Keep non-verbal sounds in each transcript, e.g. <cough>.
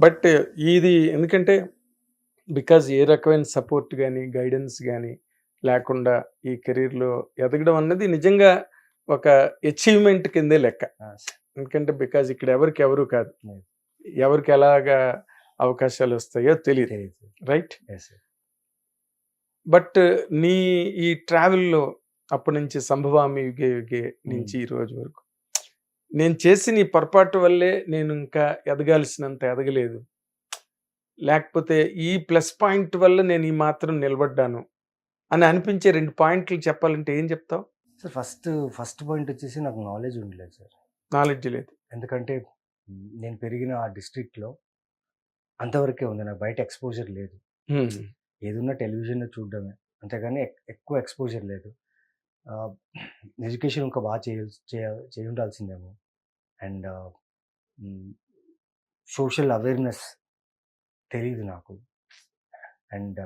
But ఇది ఎందుకంటే because ఏ రకమైన సపోర్ట్ కానీ గైడెన్స్ కానీ లేకుండా ఈ కెరీర్లో ఎదగడం అన్నది నిజంగా ఒక అచీవ్మెంట్ కిందే లెక్క. ఎందుకంటే బికాజ్ ఇక్కడ ఎవరికి ఎవరు కాదు. ఎవరికి ఎలాగా అవకాశాలు వస్తాయో తెలియదు రైట్? బట్ నీ ఈ ట్రావెల్లో అప్పటి నుంచి సంభవామి యుగే యుగే నుంచి ఈ రోజు వరకు నేను చేసిన ఈ పొరపాటు వల్లే నేను ఇంకా ఎదగాల్సినంత ఎదగలేదు. లేకపోతే ఈ ప్లస్ పాయింట్ వల్ల నేను ఈ మాత్రం నిలబడ్డాను అని అనిపించే రెండు పాయింట్లు చెప్పాలంటే ఏం చెప్తావు? సార్ ఫస్ట్ ఫస్ట్ పాయింట్ వచ్చేసి నాకు నాలెడ్జ్ ఉండలేదు సార్. నాలెడ్జ్ లేదు. ఎందుకంటే నేను పెరిగిన ఆ డిస్ట్రిక్ట్లో అంతవరకే ఉంది. నాకు బయట ఎక్స్పోజర్ లేదు. ఏదున్నా టెలివిజన్లో చూడడమే. అంతేగాని ఎక్- ఎక్కువ ఎక్స్పోజర్ లేదు. ఎడ్యుకేషన్ ఇంకా బాగా చేయ చేయ- ఉండాల్సిందేమో. అండ్ సోషల్ అవేర్నెస్ తెలియదు నాకు. అండ్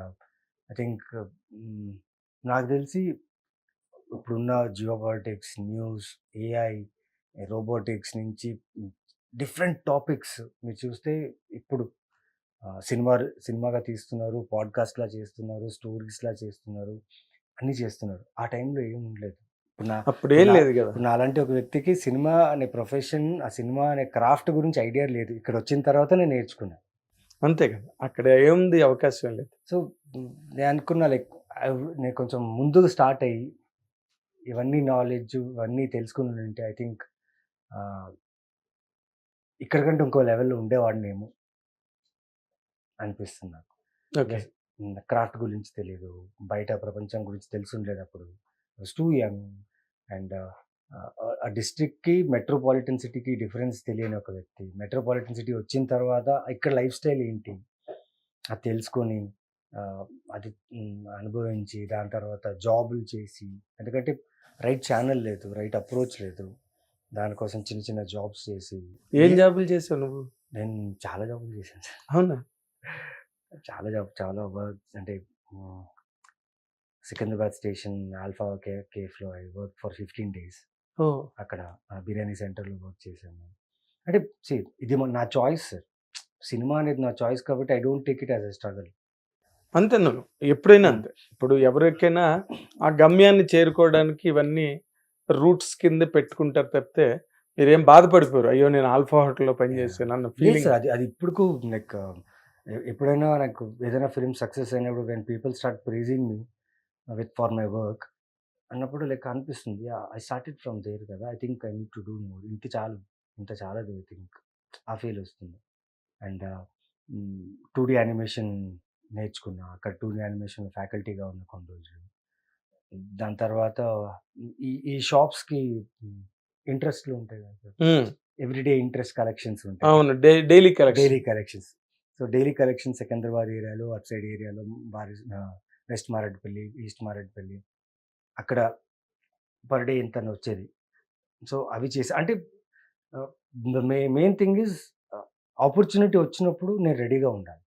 ఐ థింక్ నాకు తెలిసి ఇప్పుడున్న geopolitics news AI robotics నుంచి డిఫరెంట్ టాపిక్స్ మీరు చూస్తే ఇప్పుడు సినిమా సినిమాగా తీస్తున్నారు పాడ్కాస్ట్లా చేస్తున్నారు స్టోరీస్లా చేస్తున్నారు. అన్నీ చేస్తున్నారు ఆ టైంలో ఏం ఉండలేదు. అప్పుడు ఏం లేదు కదా. నాలాంటి ఒక వ్యక్తికి సినిమా అనే ప్రొఫెషన్ ఆ సినిమా అనే క్రాఫ్ట్ గురించి ఐడియా లేదు. ఇక్కడ వచ్చిన తర్వాత నేను నేర్చుకున్నాను అంతే కదా. అక్కడ ఏముంది అవకాశం లేదు. సో నేను అనుకున్నా లైక్ నేను కొంచెం ముందుకు స్టార్ట్ అయ్యి ఇవన్నీ నాలెడ్జ్ ఇవన్నీ తెలుసుకుని ఉంటే ఐ థింక్ ఇక్కడికంటే ఇంకో లెవెల్లో ఉండేవాడినేమో అనిపిస్తుంది నాకు. ఓకే. క్రాఫ్ట్ గురించి తెలియదు బయట ప్రపంచం గురించి తెలిసి ఉండలేదు అప్పుడు టూ యంగ్ అండ్ ఆ డిస్ట్రిక్ట్కి మెట్రోపాలిటన్ సిటీకి డిఫరెన్స్ తెలియని ఒక వ్యక్తి. మెట్రోపాలిటన్ సిటీ వచ్చిన తర్వాత ఇక్కడ లైఫ్ స్టైల్ ఏంటి? అది తెలుసుకొని అది అనుభవించి దాని తర్వాత జాబులు చేసి ఎందుకంటే రైట్ ఛానల్ లేదు రైట్ అప్రోచ్ లేదు. దానికోసం చిన్న చిన్న జాబ్స్ చేసి ఏం జాబులు చేసావు నువ్వు? నేను చాలా జాబులు చేశాను అవునా? చాలా చాలా అంటే Secunderabad station alpha K కేఫ్లో I work for fifteen days అక్కడ బిర్యానీ సెంటర్లో వర్క్ చేశాను అంటే see, ఇది నా చాయిస్. సార్ సినిమా అనేది నా చాయిస్ కాబట్టి I don't take it as a struggle. అంతే నువ్వు ఎప్పుడైనా అంతే. ఇప్పుడు ఎవరికైనా ఆ గమ్యాన్ని చేరుకోవడానికి ఇవన్నీ రూట్స్ కింద పెట్టుకుంటారు తప్పితే మీరేం బాధపడిపోరు. అయ్యో నేను ఆల్ఫా హోటల్లో పనిచేసాను అన్న ఫీలింగ్. అది అది ఇప్పుడు లైక్ ఎప్పుడైనా నాకు ఏదైనా ఫిల్మ్ సక్సెస్ అయినప్పుడు when people start praising me with for my work అన్నప్పుడు లైక్ అనిపిస్తుంది. ఐ స్టార్టెడ్ ఫ్రమ్ దేర్ కదా. I think I need to do more ఇంత చాలు. ఇంత చాలదు ఐ థింక్ ఆ ఫీల్ వస్తుంది. అండ్ టూ డీ యానిమేషన్ నేర్చుకున్నా. అక్కడ టూ డీ యానిమేషన్ ఫ్యాకల్టీగా ఉన్న కొన్ని రోజులు. దాని తర్వాత ఈ ఈ షాప్స్కి ఇంట్రెస్ట్లు ఉంటాయి కదా. ఎవ్రీడే ఇంట్రెస్ట్ కలెక్షన్స్ ఉంటాయి. అవును. Daily collection daily collections so daily collection Secunderabad ఏరియాలో అటు సైడ్ ఏరియాలో బారి వెస్ట్ మారేడుపల్లి ఈస్ట్ మారేడుపల్లి అక్కడ పర్ డే అని వచ్చేది. సో అవి చేసి అంటే మెయిన్ థింగ్ ఇస్ ఆపర్చునిటీ వచ్చినప్పుడు నేను రెడీగా ఉండాలి.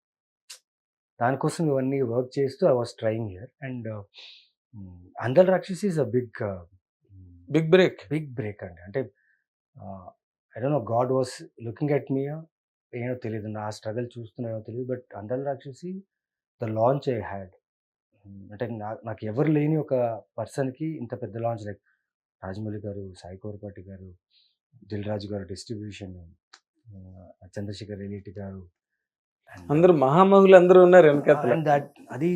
దానికోసం ఇవన్నీ వర్క్ చేస్తూ I was trying here and Andala Rakshasi is a big big break. Big break అండి. అంటే I don't know God was looking at me ఏమో తెలియదు నా స్ట్రగల్ చూస్తున్నానో తెలియదు బట్ అందల్ రాక్షసి ద లాంచ్ ఐ హ్యాడ్ అంటే నాకు ఎవరు లేని ఒక పర్సన్కి ఇంత పెద్ద లాంచ్ లైక్ రాజమౌళి గారు సాయి కోరపాటి గారు దిల్ రాజు గారు డిస్ట్రిబ్యూషన్ చంద్రశేఖర్ రెలిటి గారు అందరూ మహామహులు అందరూ ఉన్నారు వెనకాతల. అండ్ దట్ అది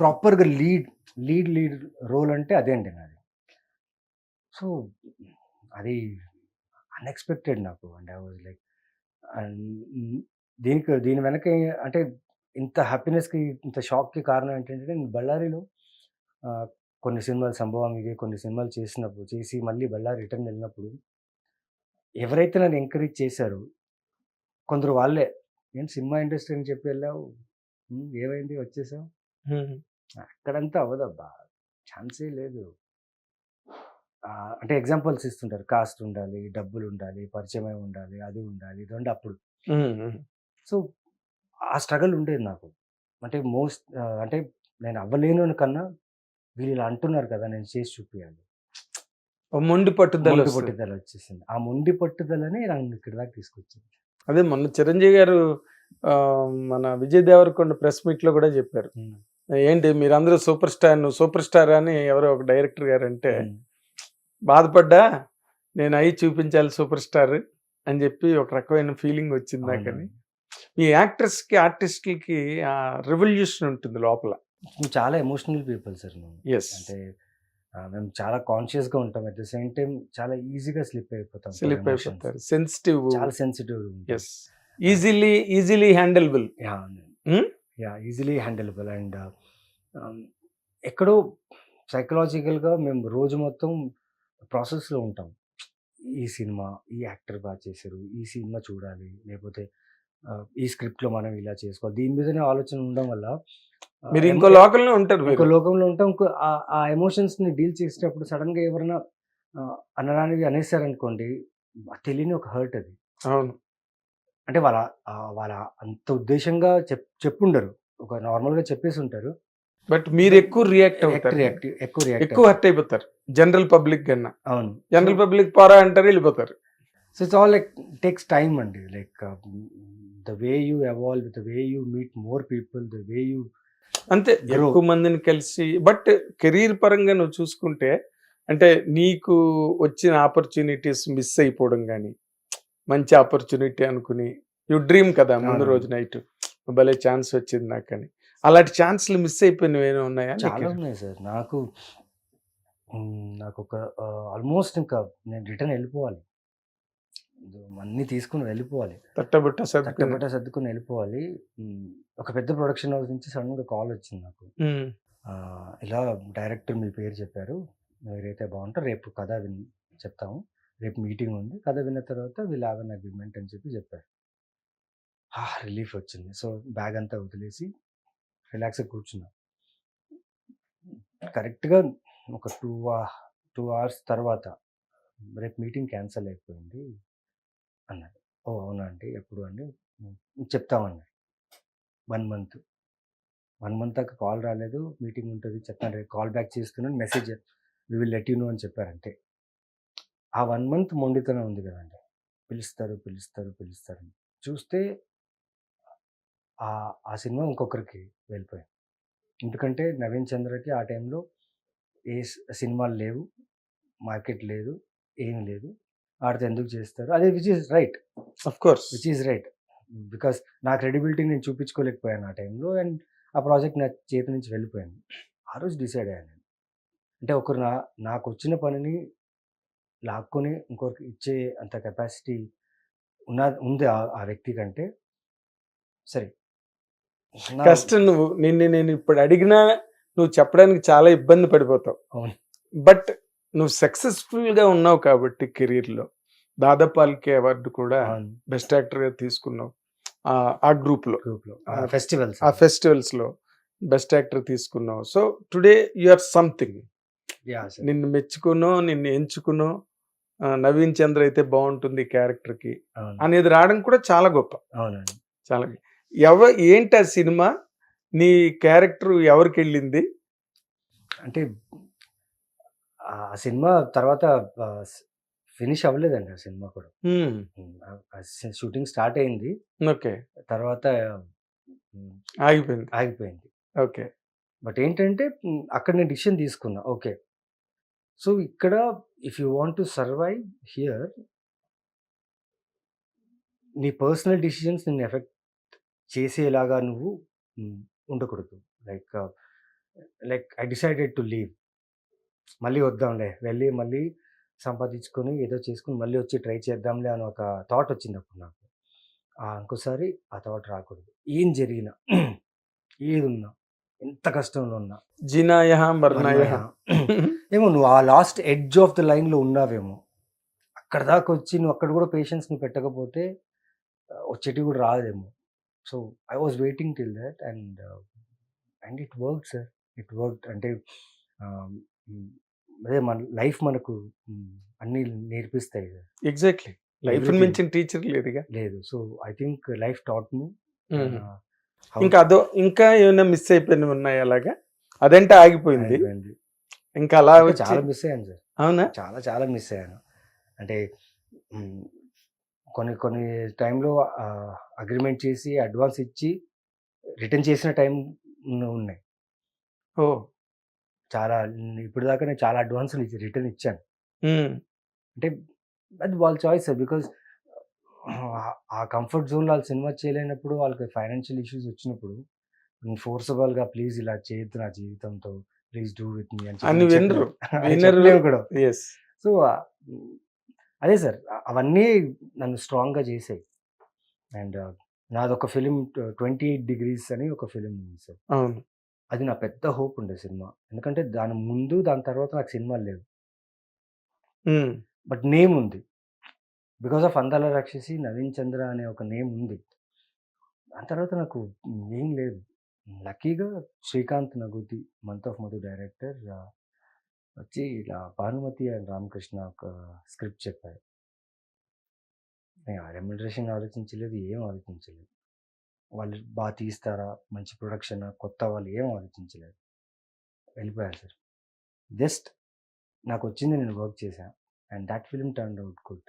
ప్రాపర్గా లీడ్ లీడ్ లీడ్ రోల్ అంటే అదే అండి నాది. సో అది అన్ఎక్స్పెక్టెడ్ నాకు. అండ్ ఐ వాజ్ లైక్ దీనికి దీని వెనక ఏ- అంటే ఇంత హ్యాపీనెస్కి ఇంత షాక్కి కారణం ఏంటంటే నేను బళ్ళారిలో కొన్ని సినిమాలు సంభవం ఇదే కొన్ని సినిమాలు చేసినప్పుడు చేసి మళ్ళీ బళ్ళారి రిటర్న్ వెళ్ళినప్పుడు ఎవరైతే నన్ను ఎంకరేజ్ చేశారో కొందరు వాళ్ళే నేను సినిమా ఇండస్ట్రీ అని చెప్పి వెళ్ళావు? "ఉమ్, ఏమైంది? వచ్చేసావు? హ్మ్. అక్కడంతా అవ్వదబ్బా ఛాన్సే లేదు. అంటే ఎగ్జాంపుల్స్ ఇస్తుంటారు. కాస్ట్ ఉండాలి డబ్బులు ఉండాలి పరిచయం ఉండాలి అది ఉండాలి ఇది ఉండి అప్పుడు. సో ఆ స్ట్రగల్ ఉండేది నాకు. అంటే మోస్ట్ అంటే నేను అవ్వలేను కన్నా వీళ్ళు ఇలా అంటున్నారు కదా! నేను చేసి చూపించాలి మొండి పట్టుదల మొండి. పట్టుదల వచ్చేసింది. ఆ మొండి పట్టుదలనే నన్ను ఇక్కడ దాకా తీసుకొచ్చింది. అదే మొన్న చిరంజీవి గారు మన విజయ్ దేవరకొండ ప్రెస్ మీట్లో కూడా చెప్పారు. ఏంటి మీరందరూ సూపర్ స్టార్ నువ్వు సూపర్ స్టార్ అని ఎవరో ఒక డైరెక్టర్ గారు అంటే బాధపడ్డా నేను అయి చూపించాలి సూపర్ స్టార్ అని చెప్పి ఒక రకమైన ఫీలింగ్ వచ్చింది అవును. నాకని ఈ యాక్టర్స్కి ఆర్టిస్టులకి ఆ రెవల్యూషన్ ఉంటుంది లోపల. చాలా ఎమోషనల్ పీపుల్ సార్ ఎస్ అంటే మేము చాలా కాన్షియస్గా ఉంటాం. అట్ ద సేమ్ టైం చాలా ఈజీగా స్లిప్ అయిపోతాం స్లిప్ అయిపోతారు. సెన్సిటివ్ చాలా sensitive yes easily easily handleable ya? Ya easily handleable and ఎక్కడో సైకలాజికల్గా మేము రోజు మొత్తం ప్రాసెస్లో ఉంటాం. ఈ సినిమా ఈ యాక్టర్ బాగా చేశారు ఈ సినిమా చూడాలి లేకపోతే ఈ స్క్రిప్ట్లో మనం ఇలా చేసుకోవాలి దీని మీదనే ఆలోచన ఉండడం వల్ల మీరు ఇంకో లోకల్లో ఉంటారు ఇంకో లోకంలో ఉంటాం ఇంకో ఆ- ఎమోషన్స్ని డీల్ చేసేటప్పుడు సడన్గా ఎవరైనా ఆ, అనరానివి అనేసారనుకోండి తెలియని ఒక హర్ట్ అది. అవును. అంటే వాళ్ళ వాళ్ళ అంత ఉద్దేశంగా చెప్ చెప్పుండరు. ఒక నార్మల్గా చెప్పేసి ఉంటారు బట్ మీరు ఎక్కువ రియాక్ట్ అవుతారు. ఎక్కువ రియాక్ట్ ఎక్కువ హర్ట్ అయిపోతారు. జనరల్ పబ్లిక్ కన్నా. అవును. జనరల్ పబ్లిక్ పోరా అంటారు వెళ్ళిపోతారు. So it's all like takes time అండి. Like the way you evolve the way you meet more people the way you అంతే. ఎక్కువ మందిని కలిసి బట్ కెరీర్ పరంగా నువ్వు చూసుకుంటే అంటే నీకు వచ్చిన ఆపర్చునిటీస్ మిస్ అయిపోవడం కానీ మంచి ఆపర్చునిటీ అనుకుని యు డ్రీమ్ కదా ముందు. రోజు నైట్ భలే ఛాన్స్ వచ్చింది నాకని. అలాంటి ఛాన్స్లు మిస్ అయిపోయినవి ఏమైనా ఉన్నాయా చాలా? ఉన్నాయి సార్. నాకు నాకు ఒక ఆల్మోస్ట్ ఇంకా నేను రిటర్న్ వెళ్ళిపోవాలి. అన్నీ తీసుకుని వెళ్ళిపోవాలి. తట్టబుట్ట తట్టబట్ట సర్దుకుని వెళ్ళిపోవాలి. ఒక పెద్ద ప్రొడక్షన్ హౌస్ నుంచి సడన్గా కాల్ వచ్చింది నాకు. ఇలా డైరెక్టర్ మీ పేరు చెప్పారు. మీరైతే బాగుంటారు రేపు కథ విన్ చెప్తాము. రేపు మీటింగ్ ఉంది. కథ విన్న తర్వాత వీల్ హ్యావ్ అన్ అగ్రిమెంట్ అని చెప్పి చెప్పారు. రిలీఫ్ వచ్చింది. సో బ్యాగ్ అంతా వదిలేసి రిలాక్స్గా కూర్చున్నా. కరెక్ట్గా ఒక టూ టూ అవర్స్ తర్వాత రేపు మీటింగ్ క్యాన్సిల్ అయిపోయింది అన్నారు ఓ అవునా అండి? ఎప్పుడు అండి? చెప్తామన్నాడు. One month. వన్ మంత్ దాకా కాల్ రాలేదు. మీటింగ్ ఉంటుంది చెప్తాను రేపు కాల్ బ్యాక్ చేస్తున్నాను. Message we will let you know అని చెప్పారంటే ఆ వన్ మంత్ మొండితనం ఉంది కదండి. పిలుస్తారు పిలుస్తారు పిలుస్తారు అని. చూస్తే ఆ ఆ సినిమా ఇంకొకరికి వెళ్ళిపోయింది ఎందుకంటే నవీన్ చంద్రకి ఆ టైంలో ఏ సినిమాలు లేవు మార్కెట్ లేదు ఏం లేదు. ఆడితే ఎందుకు చేస్తారు? అదే which is right. Of course which is right. Because నా క్రెడిబిలిటీ నేను చూపించుకోలేకపోయాను ఆ టైంలో అండ్ ఆ ప్రాజెక్ట్ నా చేతి నుంచి వెళ్ళిపోయింది. ఆ రోజు డిసైడ్ అయ్యాను నేను. అంటే ఒకరు నా నాకు వచ్చిన పనిని లాక్కొని ఇంకొకరికి ఇచ్చే అంత కెపాసిటీ ఉన్న ఉంది ఆ వ్యక్తి కంటే. సరే కష్టం నువ్వు నిన్ను నేను ఇప్పుడు అడిగినా నువ్వు చెప్పడానికి చాలా ఇబ్బంది పడిపోతావు. బట్ నువ్వు సక్సెస్ఫుల్గా ఉన్నావు కాబట్టి కెరీర్లో దాదాపాల్కే అవార్డు కూడా బెస్ట్ యాక్టర్గా తీసుకున్నావు. ఆ- గ్రూప్లో ఫెస్టివల్స్ ఆ ఫెస్టివల్స్. లో బెస్ట్ యాక్టర్ తీసుకున్నావు. So today you are something. నిన్ను మెచ్చుకునో నిన్ను ఎంచుకునో నవీన్ చంద్ర అయితే బాగుంటుంది క్యారెక్టర్కి అనేది రావడం కూడా చాలా గొప్ప. చాలా ఎవ ఏంటి ఆ సినిమా? నీ క్యారెక్టర్ ఎవరికి వెళ్ళింది అంటే ఆ సినిమా తర్వాత ఫినిష్ అవ్వలేదండి ఆ సినిమా కూడా. షూటింగ్ స్టార్ట్ అయింది. ఓకే. తర్వాత ఆగిపోయింది. ఆగిపోయింది. ఓకే. బట్ ఏంటంటే అక్కడ నేను డిసిషన్ తీసుకున్నా. ఓకే. సో ఇక్కడ if you want to survive here నీ పర్సనల్ డిసిషన్స్ నేను ఎఫెక్ట్ చేసేలాగా నువ్వు ఉండకూడదు. Like like I decided to leave. మళ్ళీ వద్దాంలే వెళ్ళి మళ్ళీ సంపాదించుకొని ఏదో చేసుకుని మళ్ళీ వచ్చి ట్రై చేద్దాంలే అని ఒక థాట్ వచ్చింది అప్పుడు నాకు. ఆ, ఇంకోసారి ఆ థాట్ రాకూడదు. ఏం జరిగినా <clears throat> ఏది ఉన్నా ఎంత కష్టంలో ఉన్నా జినాయ మర్నాయ ఏమో నువ్వు ఆ లాస్ట్ ఎడ్జ్ ఆఫ్ ద లైన్లో ఉన్నావేమో. అక్కడ దాకా వచ్చి నువ్వు అక్కడ కూడా పేషెన్స్ని పెట్టకపోతే వచ్చేటి కూడా రాదేమో so I was waiting till that and and it work sir it work అంటే అదే మన లైఫ్ మనకు అన్ని నేర్పిస్తాయి కదా. Exactly life. మించిన టీచర్ లేదుగా లేదు. So I think life taught me Mhm. ఇంకా అదో ఇంకా ఏమైనా మిస్ అయిపోయినవి ఉన్నాయి అలాగా? అదంటే ఆగిపోయింది. ఇంకా అలా చాలా మిస్ అయ్యాను సార్ అవునా? చాలా చాలా మిస్ అయ్యాను. అంటే కొన్ని కొన్ని టైంలో అగ్రిమెంట్ చేసి అడ్వాన్స్ ఇచ్చి రిటర్న్ చేసిన టైం ఉన్నాయి. ఓ చాలా ఇప్పుడు దాకా నేను చాలా అడ్వాన్స్ రిటర్న్ ఇచ్చాను. అంటే అది వాళ్ళ చాయిస్ బికాజ్ ఆ కంఫర్ట్ జోన్ వాళ్ళు సినిమా చేయలేనప్పుడు వాళ్ళకి ఫైనాన్షియల్ ఇష్యూస్ వచ్చినప్పుడు ఫోర్సబుల్గా ప్లీజ్ ఇలా చేయొద్దు నా జీవితంతో ప్లీజ్ డూ విత్ మీ అని. <laughs> కూడా. సో అదే సార్ అవన్నీ నన్ను స్ట్రాంగ్గా చేసాయి. అండ్ నాదొక ఫిలిం ట్వంటీ ఎయిట్ డిగ్రీస్ అని ఒక ఫిలిం ఉంది సార్. అవును. అది నా పెద్ద హోప్ ఉండే సినిమా. ఎందుకంటే దాని ముందు దాని తర్వాత నాకు సినిమాలు లేవు. బట్ నేమ్ ఉంది. బికాస్ ఆఫ్ అందాల రాక్షసి నవీన్ చంద్ర అనే ఒక నేమ్ ఉంది. దాని తర్వాత నాకు ఏం లేదు. లక్కీగా Srikanth Nagothi month of Madhu director వచ్చి ఇలా భానుమతి అండ్ రామకృష్ణ ఒక స్క్రిప్ట్ చెప్పారు. నేను రెమ్యునరేషన్ ఆలోచించలేదు ఏం ఆలోచించలేదు. వాళ్ళు బాగా తీస్తారా మంచి ప్రొడక్షన్ కొత్త వాళ్ళు ఏం ఆలోచించలేదు. వెళ్ళిపోయారు సార్. జస్ట్ నాకు వచ్చింది నేను వర్క్ చేశాను and that film turn out good.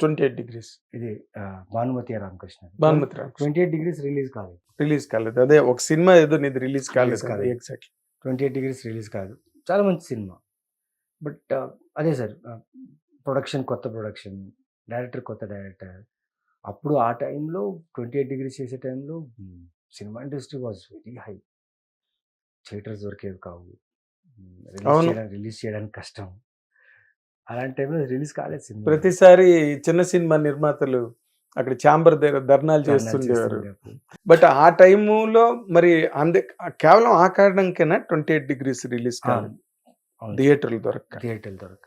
Twenty eight degrees. ఇది Bhanumathi Ramakrishna. Bhanumathi. Twenty eight degrees release కాలేదు. రిలీజ్ కాలేదు. అదే ఒక సినిమా ఏదో నీది రిలీజ్ కాలేదు. కాలేదు. Exactly. Twenty eight degrees release కాదు చాలా మంచి సినిమా. బట్ అదే సార్ ప్రొడక్షన్ కొత్త ప్రొడక్షన్ డైరెక్టర్ కొత్త డైరెక్టర్. అప్పుడు ఆ టైంలో ట్వంటీ ఎయిట్ డిగ్రీస్ చేసే టైంలో cinema industry was very high. Theatres దొరికేవి కావు. రిలీజ్ అవును. చేయడానికి రిలీజ్ చేయడానికి కష్టం. అలాంటి టైంలో రిలీజ్ కాలేదు సినిమా. ప్రతిసారి చిన్న సినిమా నిర్మాతలు అక్కడ ఛాంబర్ దగ్గర ధర్నాలు చేస్తుండేవారు. బట్ ఆ టైములో మరి అందే కేవలం ఆ కారణంకేనా ట్వంటీ ఎయిట్ డిగ్రీస్ రిలీజ్ కాదు థియేటర్లు దొరక్క థియేటర్లు దొరక్క